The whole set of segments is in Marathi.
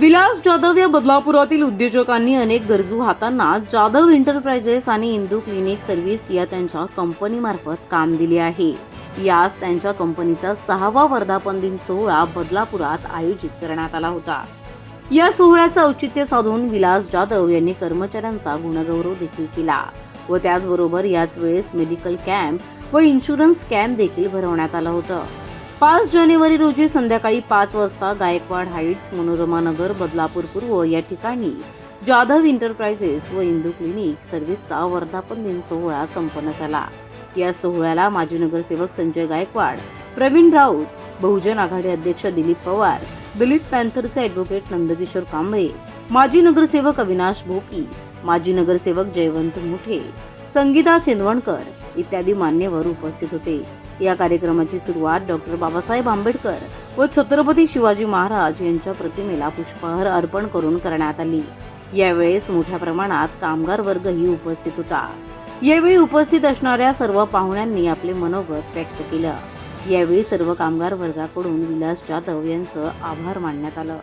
विलास जाधव या बदलापुरातील उद्योजकांनी अनेक गरजू हातांना जाधव एंटरप्राइजेस आणि इंदू क्लिनिक सर्व्हिस या त्यांच्या कंपनीमार्फत काम दिले आहे. यास त्यांच्या कंपनीचा सहावा वर्धापन दिन सोहळा बदलापुरात आयोजित करण्यात आला होता. या सोहळ्याचं औचित्य साधून विलास जाधव यांनी कर्मचाऱ्यांचा गुणगौरव देखील केला व त्याचबरोबर याच वेळेस मेडिकल कॅम्प व इन्शुरन्स कॅम्प देखील भरवण्यात आलं होतं. पाच जानेवारी रोजी संध्याकाळी पाच वाजता गायकवाड हाईट्स मनोरमा नगर बदलापूर पूर्व या ठिकाणी जाधव एंटरप्राइजेस व इंदू क्लिनिक सर्व्हिसचा वर्धापन दिन सोहळा संपन्न झाला. या सोहळ्याला माजी नगरसेवक संजय गायकवाड प्रवीण राऊत बहुजन आघाडी अध्यक्ष दिलीप पवार दलित पॅन्थरचे ॲडव्होकेट नंदकिशोर कांबळे माजी नगरसेवक अविनाश भोकी माजी नगरसेवक जयवंत मुठे संगीता चेंदवणकर इत्यादी मान्यवर उपस्थित होते. या कार्यक्रमाची सुरुवात डॉक्टर बाबासाहेब आंबेडकर व छत्रपती शिवाजी महाराज यांच्या प्रतिमेला पुष्पहार अर्पण करून करण्यात आली. यावेळेस मोठ्या प्रमाणात कामगार वर्गही उपस्थित होता. यावेळी उपस्थित असणाऱ्या सर्व पाहुण्यांनी आपले मनोगत व्यक्त केलं. यावेळी सर्व कामगार वर्गाकडून विलास जाधव यांचं आभार मानण्यात आलं.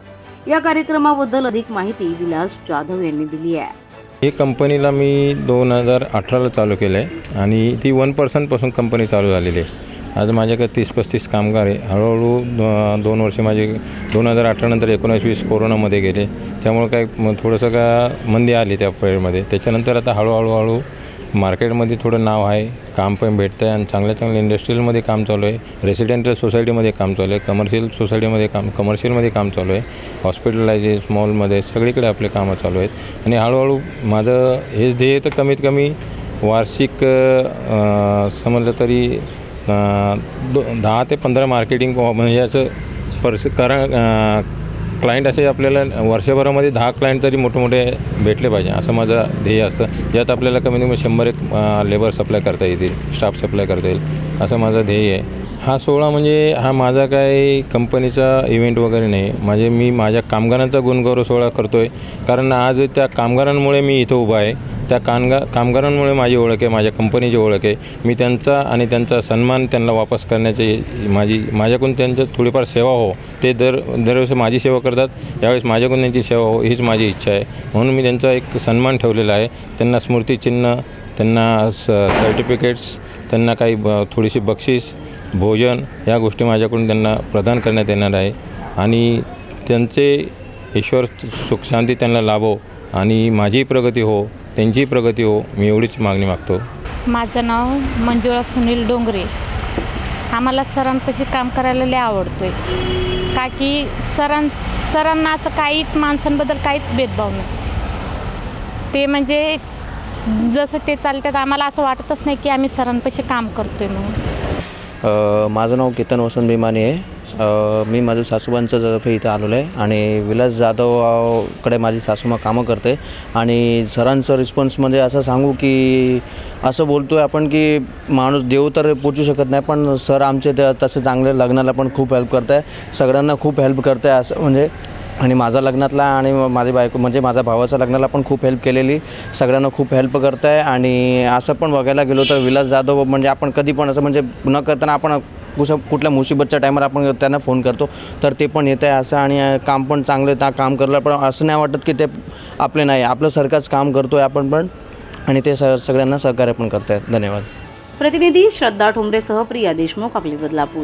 या कार्यक्रमाबद्दल अधिक माहिती विलास जाधव यांनी दिली आहे. ही कंपनीला मी दोन हजार अठराला चालू केलं आहे आणि ती वन पर्सेंटपासून कंपनी चालू झालेली आहे. आज माझ्याकडे तीस पस्तीस कामगार आहे. हळूहळू दोन वर्ष माझे दोन हजार अठरानंतर एकोणीस वीस कोरोनामध्ये गेले. त्यामुळे काय म- थोडंसं का मंदी आली त्या पेडमध्ये त्याच्यानंतर आता हळूहळू हळू मार्केटमध्ये थोडं नाव आहे. काम पण भेटतं आहे आणि चांगल्या चांगल्या इंडस्ट्रीयलमध्ये काम चालू आहे. रेसिडेंटल सोसायटीमध्ये काम चालू आहे. कमर्शियल सोसायटीमध्ये काम कमर्शियलमध्ये काम चालू आहे. हॉस्पिटलायझेस मॉलमध्ये सगळीकडे आपले कामं चालू आहेत. आणि हळूहळू माझं हेच ध्येय तर कमीत कमी वार्षिक समजलं तरी दो दहा ते पंधरा मार्केटिंग म्हणजे असं पर्स कारण क्लायंट असे आपल्याला वर्षभरामध्ये दहा क्लायंट तरी मोठे मोठे भेटले पाहिजे असं माझं ध्येय असतं. ज्यात आपल्याला कमीत कमी शंभर एक लेबर सप्लाय करता येतील स्टाफ सप्लाय करता येईल असं माझं ध्येय आहे. हा सोहळा म्हणजे हा माझा काय कंपनीचा इव्हेंट वगैरे नाही. म्हणजे मी माझ्या कामगारांचा गुणगौरव सोहळा करतो आहे कारण आज त्या कामगारांमुळे मी इथं उभा आहे. त्या कामगा कामगारांमुळे माझी ओळख आहे माझ्या कंपनीची ओळख आहे. मी त्यांचा आणि त्यांचा सन्मान त्यांना वापस करण्याची माझी माझ्याकडून त्यांच्या थोडीफार सेवा हो. ते दर दरवेळेस माझी सेवा करतात यावेळेस माझ्याकडून त्यांची सेवा हो हीच माझी इच्छा आहे. म्हणून मी त्यांचा एक सन्मान ठेवलेला आहे. त्यांना स्मृतिचिन्ह त्यांना स सर्टिफिकेट्स त्यांना काही ब थोडीशी बक्षीस भोजन या गोष्टी माझ्याकडून त्यांना प्रदान करण्यात येणार आहे. आणि त्यांचे ईश्वर सुख शांती त्यांना लाभो आणि माझीही प्रगती हो. त्यांचीही प्रगती हो मी एवढीच मागणी मागतो. माझं नाव मंजुळा सुनील डोंगरे. आम्हाला सरांपाशी काम करायला लय आवडतोय. का की सरां सरांना असं काहीच माणसांबद्दल काहीच भेदभाव नाही. ते म्हणजे जसं ते चालतात आम्हाला असं वाटतच नाही की आम्ही सरांपाशी काम करतोय म्हणून. माझं नाव केतन वसंत भीमाने आहे. मी माझ्या सासूबांचं तर्फे इथं आलेलो आहे आणि विलास जाधवकडे माझी सासूमा कामं करते. आणि सरांचं रिस्पॉन्स म्हणजे असं सांगू की असं बोलतो आहे आपण की माणूस देव तर पोचू शकत नाही पण सर आमचे त्या तसे चांगले लग्नाला पण खूप हेल्प करत आहे सगळ्यांना खूप हेल्प करत आहे असं म्हणजे आणि माझा लग्नातला आणि माझी बायको म्हणजे माझ्या भावाच्या लग्नाला पण खूप हेल्प केलेली. सगळ्यांना खूप हेल्प करत आहे आणि असं पण बघायला गेलो तर विलास जाधव म्हणजे आपण कधी पण असं म्हणजे न करताना आपण कुठं कुठल्या मुसीबतच्या टायमावर आपण त्यांना फोन करतो तर ते पण येत आहे असं आणि काम पण चांगलं त्या काम करलं पण असं नाही वाटत की ते आपले नाही. आपल्यासारखंच काम करतो आहे आपण पण आणि ते स सगळ्यांना सहकार्य पण करत आहेत धन्यवाद. प्रतिनिधी श्रद्धा ठोंबरेसह प्रिया देशमुख आपली बदलापूर.